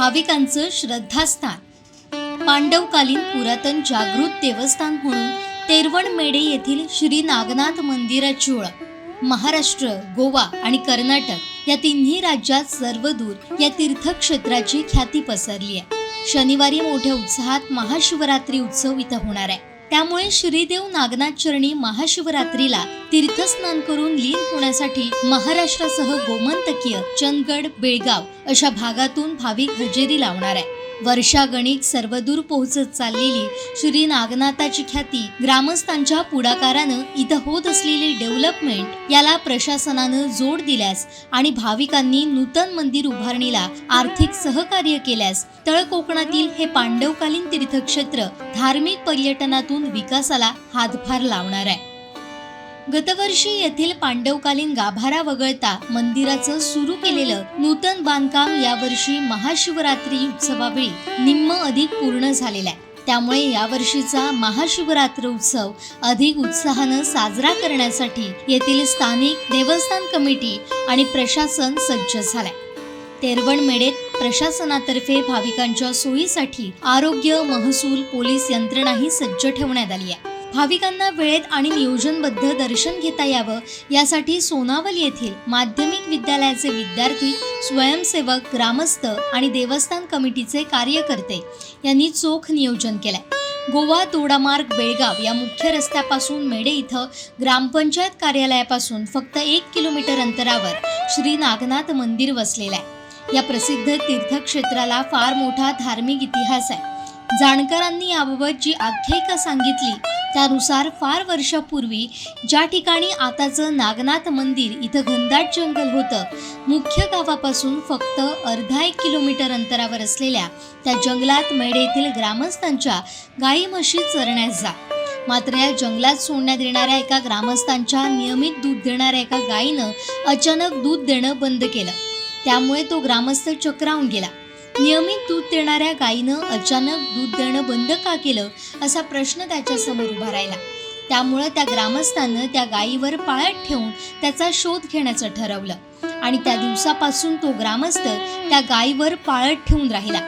भाविकांचं श्रद्धास्थान. पांडवकालीन पुरातन जागृत देवस्थान म्हणून तेरवण मेढे येथील श्री नागनाथ मंदिराची ओळख. महाराष्ट्र गोवा आणि कर्नाटक या तिन्ही राज्यात सर्वदूर या तीर्थक्षेत्राची ख्याती पसरली आहे. शनिवारी मोठ्या उत्साहात महाशिवरात्री उत्सव इथं होणार आहे. त्यामुळे श्रीदेव नागनाथ चरणी महाशिवरात्रीला तीर्थस्नान करून लीन होण्यासाठी महाराष्ट्रासह गोमंतकीय चंदगड बेळगाव अशा भागातून भाविक हजेरी लावणार आहे वर्षागणिक सर्वदूर पोहोचत चाललेली श्री नागनाथाची ख्याती ग्रामस्थांच्या पुढाकारानं इथं होत असलेली डेव्हलपमेंट याला प्रशासनानं जोड दिल्यास आणि भाविकांनी नूतन मंदिर उभारणीला आर्थिक सहकार्य केल्यास तळ कोकणातील हे पांडवकालीन तीर्थक्षेत्र धार्मिक पर्यटनातून विकासाला हातभार लावणार आहे. गतवर्षी येथील पांडवकालीन गाभारा वगळता मंदिराचं सुरू केलेलं नूतन बांधकाम यावर्षी महाशिवरात्री उत्सवावेळी निम्म अधिक पूर्ण झालेलं आहे. त्यामुळे यावर्षीचा महाशिवरात्र उत्सव अधिक उत्साहानं साजरा करण्यासाठी येथील स्थानिक देवस्थान कमिटी आणि प्रशासन सज्ज झालाय. तेरवण मेढेत प्रशासनातर्फे भाविकांच्या सोयीसाठी आरोग्य महसूल पोलीस यंत्रणाही सज्ज ठेवण्यात आली आहे. भाविकांना वेळेत आणि नियोजनबद्ध दर्शन घेता यावं. यासाठी सोनावल येथील माध्यमिक विद्यालयाचे विद्यार्थी स्वयंसेवक ग्रामस्थ आणि देवस्थान कमिटीचे कार्यकर्ते यांनी चोख नियोजन केलंय. गोवा तोडामार्ग बेळगाव या मुख्य रस्त्यापासून मेडे इथं ग्रामपंचायत कार्यालयापासून फक्त एक किलोमीटर अंतरावर श्री नागनाथ मंदिर वसलेलं आहे या प्रसिद्ध तीर्थक्षेत्राला फार मोठा धार्मिक इतिहास आहे. जाणकारांनी याबाबत जी आख्यायिका सांगितली त्यानुसार फार वर्षापूर्वी ज्या ठिकाणी आताचं नागनाथ मंदिर इथं घनदाट जंगल होतं मुख्य गावापासून फक्त अर्धा एक किलोमीटर अंतरावर असलेल्या त्या जंगलात मेढे येथील ग्रामस्थांच्या गाई म्हशी चरण्यास जा. मात्र या जंगलात सोडण्यात येणाऱ्या एका ग्रामस्थांच्या नियमित दूध देणाऱ्या एका गायीनं अचानक दूध देणं बंद केलं. त्यामुळे तो ग्रामस्थ चक्रावून गेला. नियमित दूध देणाऱ्या गायीनं अचानक दूध देणं बंद का केलं असा प्रश्न त्याच्यासमोर उभा राहिला. त्यामुळं त्या ग्रामस्थानं त्या गायीवर पाळत ठेवून त्याचा शोध घेण्याचं ठरवलं. आणि त्या दिवसापासून तो ग्रामस्थ त्या गायीवर पाळत ठेवून राहिला.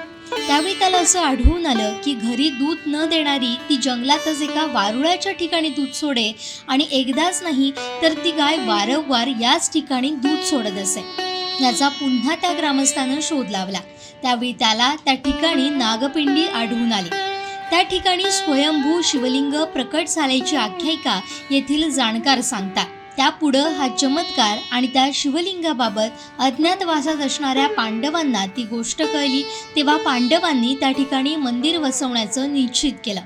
त्यावेळी त्याला असं आढळून आलं की घरी दूध न देणारी ती जंगलातच एका वारुळाच्या ठिकाणी दूध सोडे आणि एकदाच नाही तर ती गाय वारंवार याच ठिकाणी दूध सोडत असे. याचा पुन्हा त्या ग्रामस्थानं शोध लावला. त्यावेळी त्याला त्या ठिकाणी नागपिंडी आढळून आली. त्या ठिकाणी स्वयंभू शिवलिंग प्रकट झाल्याची आख्यायिका येथील जाणकार सांगतात. त्यापुढं हा चमत्कार आणि त्या शिवलिंगाबाबत अज्ञातवासात असणाऱ्या पांडवांना ती गोष्ट कळली तेव्हा पांडवांनी त्या ठिकाणी मंदिर वसवण्याचं निश्चित केलं.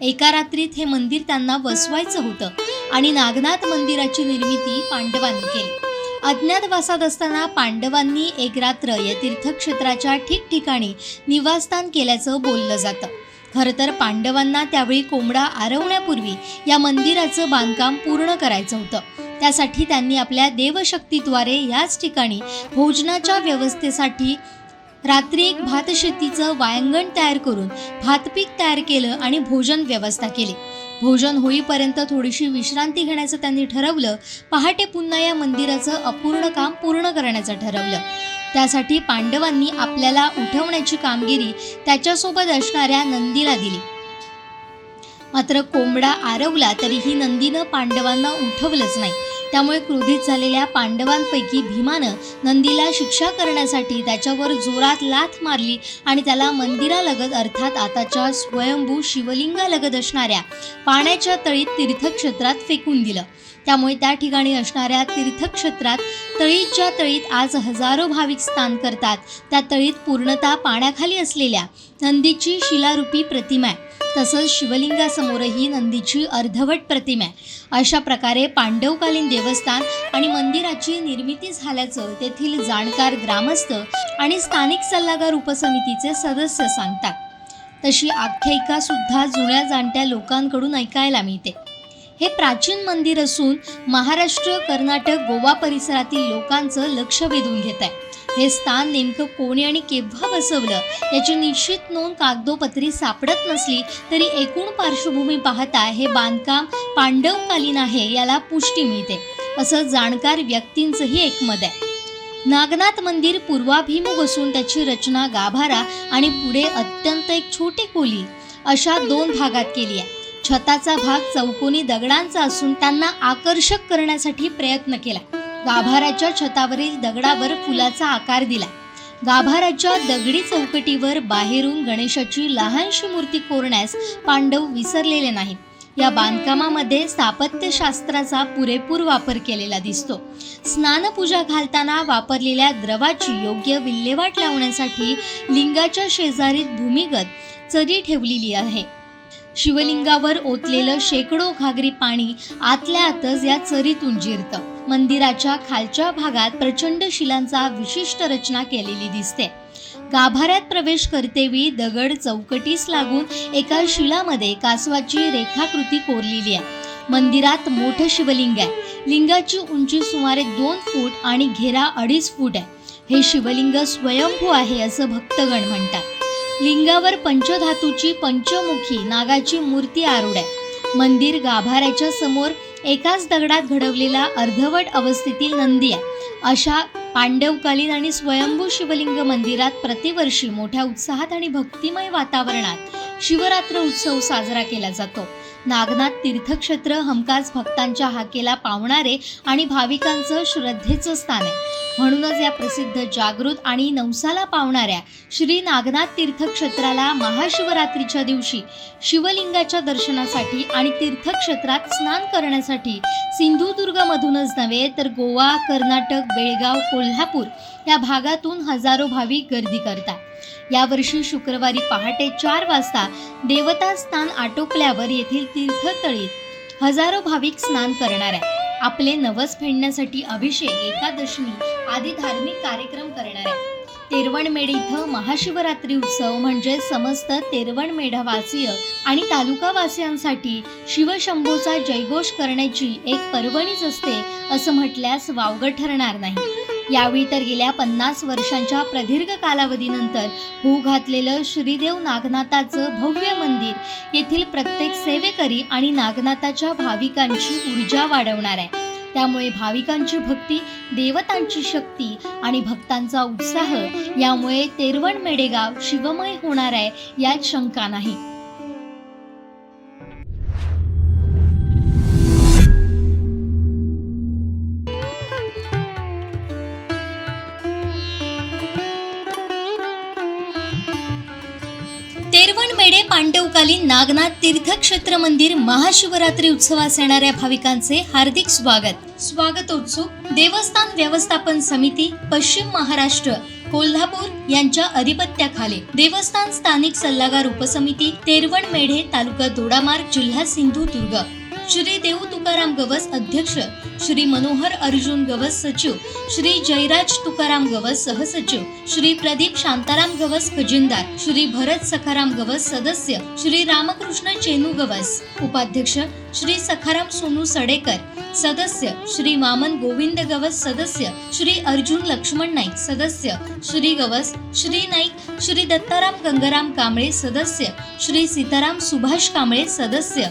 एका रात्रीत हे मंदिर त्यांना वसवायचं होतं आणि नागनाथ मंदिराची निर्मिती पांडवांनी केली. अज्ञातवासात असताना पांडवांनी एक रात्र या तीर्थक्षेत्राच्या ठिकठिकाणी निवासस्थान केल्याचं बोललं जातं. खरं तर पांडवांना त्यावेळी कोंबडा आरवण्यापूर्वी या मंदिराचं बांधकाम पूर्ण करायचं होतं. त्यासाठी त्यांनी आपल्या देवशक्तीद्वारे याच ठिकाणी भोजनाच्या व्यवस्थेसाठी रात्री एक भातशेतीचं वायंगण तयार करून भातपीक तयार केलं आणि भोजन व्यवस्था केली. भोजन होईपर्यंत थोडीशी विश्रांती घेण्याचं त्यांनी ठरवलं. पहाटे पुन्हा या मंदिराचं अपूर्ण काम पूर्ण करण्याचं ठरवलं. त्यासाठी पांडवांनी आपल्याला उठवण्याची कामगिरी त्याच्यासोबत असणाऱ्या नंदीला दिली. मात्र कोंबडा आरवला तरीही नंदीनं पांडवांना उठवलंच नाही. त्यामुळे क्रोधित झालेल्या पांडवांपैकी भीमानं नंदीला शिक्षा करण्यासाठी त्याच्यावर जोरात लाथ मारली आणि त्याला मंदिरालगत अर्थात आताच्या स्वयंभू शिवलिंगालगत असणाऱ्या पाण्याच्या तळीत तीर्थक्षेत्रात फेकून दिलं. त्यामुळे त्या ठिकाणी असणाऱ्या तीर्थक्षेत्रात तळीच्या तळीत आज हजारो भाविक स्नान करतात. त्या तळीत पूर्णतः पाण्याखाली असलेल्या नंदीची शिलारूपी प्रतिमा आहे. तसंच शिवलिंगासमोरही नंदीची अर्धवट प्रतिमा आहे. अशा प्रकारे पांडवकालीन देवस्थान आणि मंदिराची निर्मिती झाल्याचं तेथील जाणकार ग्रामस्थ आणि स्थानिक सल्लागार उपसमितीचे सदस्य सांगतात. तशी आख्यायिका सुद्धा जुन्या जाणत्या लोकांकडून ऐकायला मिळते. हे प्राचीन मंदिर असून महाराष्ट्र कर्नाटक गोवा परिसरातील लोकांचं लक्ष वेधून घेत आहे. हे स्थान नेमकं कोणी आणि केव्हा बसवलं? याची निश्चित नोंद कागदोपत्री सापडत नसली तरी एकूण पार्श्वभूमी पाहता हे बांधकाम पांडवकालीन आहे याला पुष्टी मिळते. असं जाणकार व्यक्तींचंही एकमत आहे. नागनाथ मंदिर पूर्वाभिमुख असून त्याची रचना गाभारा आणि पुढे अत्यंत एक छोटी खोली अशा दोन भागात केली आहे. छताचा भाग चौकोनी दगडांचा असून त्यांना आकर्षक करण्यासाठी प्रयत्न केला. गाभाऱ्याच्या छतावरील दगडावर फुलाचा आकार दिला. गाभाऱ्याच्या दगडी चौकटीवर बाहेरून गणेशाची लहानशी मूर्ती कोरण्यास पांडव विसरलेले नाहीत. या बांधकामामध्ये स्थापत्यशास्त्राचा पुरेपूर वापर केलेला दिसतो. स्नानपूजा घालताना वापरलेल्या द्रवाची योग्य विल्हेवाट लावण्यासाठी लिंगाच्या शेजारी भूमिगत चरी ठेवलेली आहे. शिवलिंगावर ओतलेलं शेकडो घागरी पाणी आतल्या आतच या चरीतून जिरतं. मंदिराच्या खालच्या भागात प्रचंड शिलांचा विशिष्ट रचना केलेली दिसते. गाभाऱ्यात प्रवेश करतेवी दगड चौकटीस लागून एका शिलामध्ये कासवाची रेखाकृती कोरलेली आहे. मंदिरात मोठं शिवलिंग आहे. लिंगाची उंची सुमारे दोन फूट आणि घेरा अडीच फूट आहे. हे शिवलिंग स्वयंभू आहे असं भक्तगण म्हणतात. लिंगावर पंचधातूची पंचमुखी नागाची मूर्ती आरूढ आहे मंदिर गाभाऱ्याच्या समोर एकाच दगडात घडवलेला अर्धवट अवस्थेतील नंदी आहे अशा पांडवकालीन आणि स्वयंभू शिवलिंग मंदिरात प्रतिवर्षी मोठ्या उत्साहात आणि भक्तिमय वातावरणात शिवरात्र उत्सव साजरा केला जातो. नागनाथ तीर्थक्षेत्र हमखास भक्तांच्या हाकेला पावणारे आणि भाविकांचं श्रद्धेचं स्थान आहे. म्हणूनच या प्रसिद्ध जागृत आणि नवसाला पावणाऱ्या श्री नागनाथ तीर्थक्षेत्राला महाशिवरात्रीच्या दिवशी शिवलिंगाच्या दर्शनासाठी आणि तीर्थक्षेत्रात स्नान करण्यासाठी सिंधुदुर्गमधूनच नव्हे तर गोवा कर्नाटक बेळगाव कोल्हापूर या भागातून हजारो भाविक गर्दी करतात. यावर्षी शुक्रवारी पहाटे चार वाजता देवता स्नान आटोपल्यावर येथील तीर्थतळीत हजारो भाविक स्नान करणार आहे आपले नवस फेडण्यासाठी अभिषेक एकादशमी आदी धार्मिक कार्यक्रम करणार आहे तेरवणमेढ इथं महाशिवरात्री उत्सव म्हणजे समस्त तेरवणमेढवासीय आणि तालुकावासियांसाठी शिवशंभूचा जयघोष करण्याची एक पर्वणीच असते असं म्हटल्यास वावगं ठरणार नाही. यावेळी तर गेल्या पन्नास वर्षांच्या प्रदीर्घ कालावधीनंतर होऊ घातलेलं श्रीदेव नागनाथाचं भव्य मंदिर येथील प्रत्येक सेवेकरी आणि नागनाथाच्या भाविकांची ऊर्जा वाढवणार आहे. त्यामुळे भाविकांची भक्ती देवतांची शक्ती आणि भक्तांचा उत्साह यामुळे तेरवण मेडेगाव शिवमय होणार आहे यात शंका नाही. मेडे पांडवकालीन नागनाथ तीर्थक्षेत्र मंदिर महाशिवरात्री उत्सवास येणाऱ्या भाविकांचे हार्दिक स्वागत. स्वागतोत्सुक देवस्थान व्यवस्थापन समिती पश्चिम महाराष्ट्र कोल्हापूर यांच्या अधिपत्याखाली. देवस्थान स्थानिक सल्लागार उपसमिती तेरवण मेढे तालुका दोडामार्ग जिल्हा सिंधुदुर्ग. श्री देऊ तुकाराम गवस अध्यक्ष श्री मनोहर अर्जुन गवस सचिव श्री जयराज तुकाराम गवस सहसचिव श्री प्रदीप शांताराम गवस खजिनदार श्री भरत सखाराम गवस सदस्य श्री रामकृष्ण चेनू गवस उपाध्यक्ष श्री सखाराम सोनू सडेकर सदस्य श्री वामन गोविंद गवस सदस्य श्री अर्जुन लक्ष्मण नाईक सदस्य श्री गवस श्री नाईक श्री दत्ताराम गंगाराम कांबळे सदस्य श्री सीताराम सुभाष कांबळे सदस्य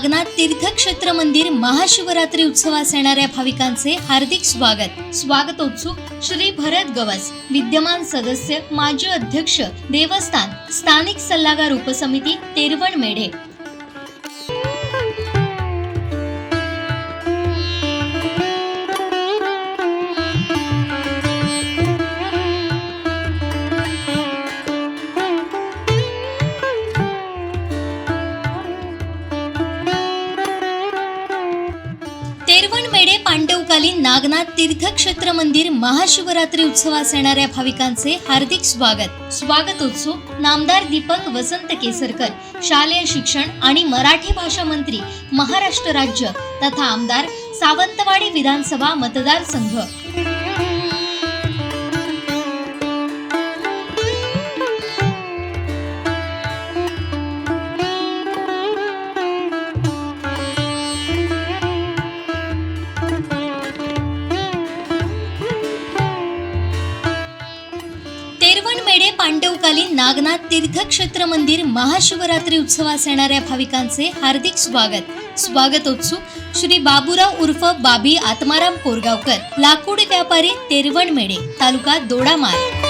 नागनाथ तीर्थक्षेत्र मंदिर महाशिवरात्री उत्सवास येणाऱ्या भाविकांचे हार्दिक स्वागत. स्वागतोत्सुक श्री भरत गवस. विद्यमान सदस्य माजी अध्यक्ष देवस्थान स्थानिक सल्लागार उपसमिती तेरवणमेढे तेरवणमेढे पांडवकालीन नागनाथ तीर्थक्षेत्र मंदिर महाशिवरात्री उत्सवास येणाऱ्या भाविकांचे हार्दिक स्वागत. स्वागतोत्सव नामदार दीपक वसंत केसरकर शालेय शिक्षण आणि मराठी भाषा मंत्री महाराष्ट्र राज्य तथा आमदार सावंतवाडी विधानसभा मतदारसंघ. नागनाथ तीर्थक्षेत्र मंदिर महाशिवरात्री उत्सवास येणाऱ्या भाविकांचे हार्दिक स्वागत. स्वागतोत्सुक श्री बाबूराव उर्फ बाबी आत्माराम कोरगावकर लाकूड व्यापारी तेरवणमेडे तालुका दोडामार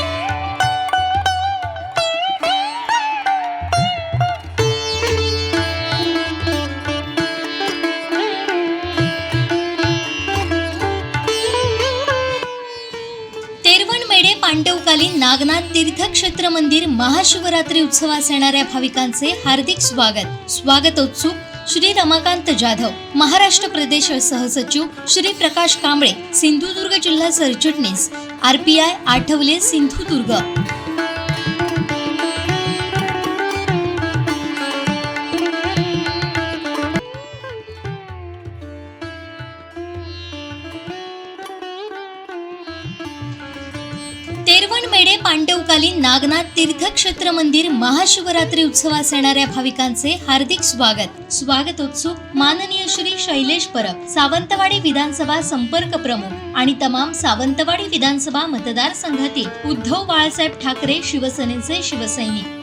पांडवकालीन नागनाथ तीर्थक्षेत्र मंदिर महाशिवरात्री उत्सवास येणाऱ्या भाविकांचे हार्दिक स्वागत. स्वागतोत्सुक श्री रमाकांत जाधव महाराष्ट्र प्रदेश सहसचिव श्री प्रकाश कांबळे सिंधुदुर्ग जिल्हा सरचिटणीस R P I Athawale Sindhudurg. Nagnath तीर्थक्षेत्र मंदिर महाशिवरात्री उत्सवास येणाऱ्या भाविकांचे हार्दिक स्वागत. स्वागतोत्सुक माननीय श्री शैलेश परब सावंतवाडी विधानसभा संपर्क प्रमुख आणि तमाम सावंतवाडी विधानसभा मतदारसंघातील उद्धव बाळासाहेब ठाकरे शिवसेनेचे शिवसैनिक.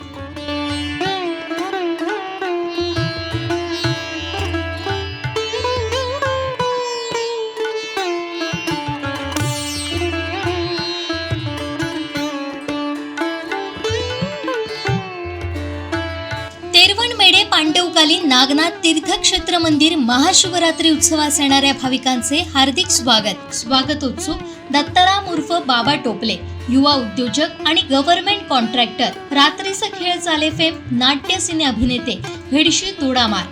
नागनाथ तीर्थक्षेत्र मंदिर महाशिवरात्री उत्सवास येणाऱ्या भाविकांचे हार्दिक स्वागत. स्वागतोत्सुक दत्ताराम उर्फ बाबा टोपले युवा उद्योजक आणि गव्हर्नमेंट कॉन्ट्रॅक्टर रात्रीचा खेळ चाले फेम नाट्य सिने अभिनेते हेडशी तोडामार.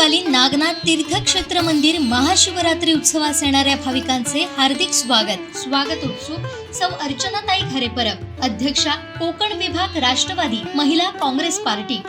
तेरवणमेढे नागनाथ तीर्थक्षेत्र मंदिर महाशिवरात्री उत्सवास येणाऱ्या भाविकांचे हार्दिक स्वागत. स्वागत उत्सुक सौ अर्चनाताई खरेपरब अध्यक्षा कोकण विभाग राष्ट्रवादी महिला काँग्रेस पार्टी.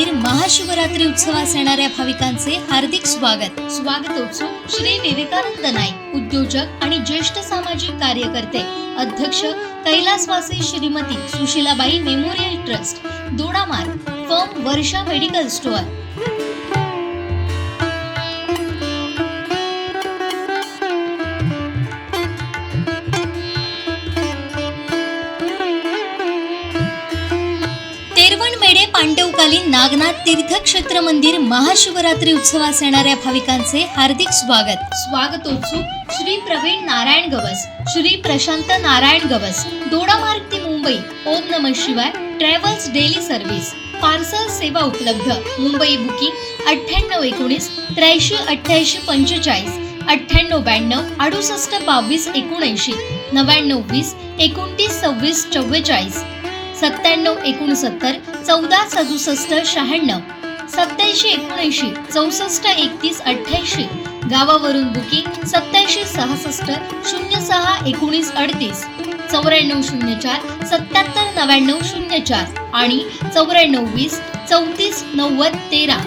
मंदिर महाशिवरात्री उत्सवास येणाऱ्या भाविकांचे हार्दिक स्वागत. स्वागतोत्सव श्री विवेकानंद नाईक उद्योजक आणि ज्येष्ठ सामाजिक कार्यकर्ते अध्यक्ष कैलासवासी Shrimati Sushilabai memorial trust Dodamarg firm Varsha medical store. पांडवकालीन Nagnath तीर्थक्षेत्र मंदिर महाशिवरात्री उत्सवास येणाऱ्या भाविकांचे हार्दिक स्वागत. स्वागतोत्सुक श्री प्रवीण नारायण गवस श्री प्रशांत नारायण गवस दोडामार्ग ते मुंबई. ओम नम शिवाय. Travels daily service. पार्सल सेवा उपलब्ध. मुंबई बुकिंग अठ्ठ्याण्णव एकोणीस त्र्याऐंशी अठ्ठ्याऐंशी पंचेचाळीस अठ्ठ्याण्णव ब्याण्णव अडुसष्ट बावीस एकोणऐंशी नव्याण्णव वीस एकोणतीस सव्वीस चव्वेचाळीस. सत्त्याण्णव एकोणसत्तर चौदा सदुसष्ट शहाण्णव सत्याऐंशी एकोणऐंशी चौसष्ट एकतीस अठ्ठ्याऐंशी. गावावरून बुकिंग सत्याऐंशी सहासष्ट शून्य सहा एकोणीस अडतीस. चौऱ्याण्णव शून्य चार सत्याहत्तर नव्याण्णव शून्य चार आणि चौऱ्याण्णव वीस चौतीस नव्वद तेरा.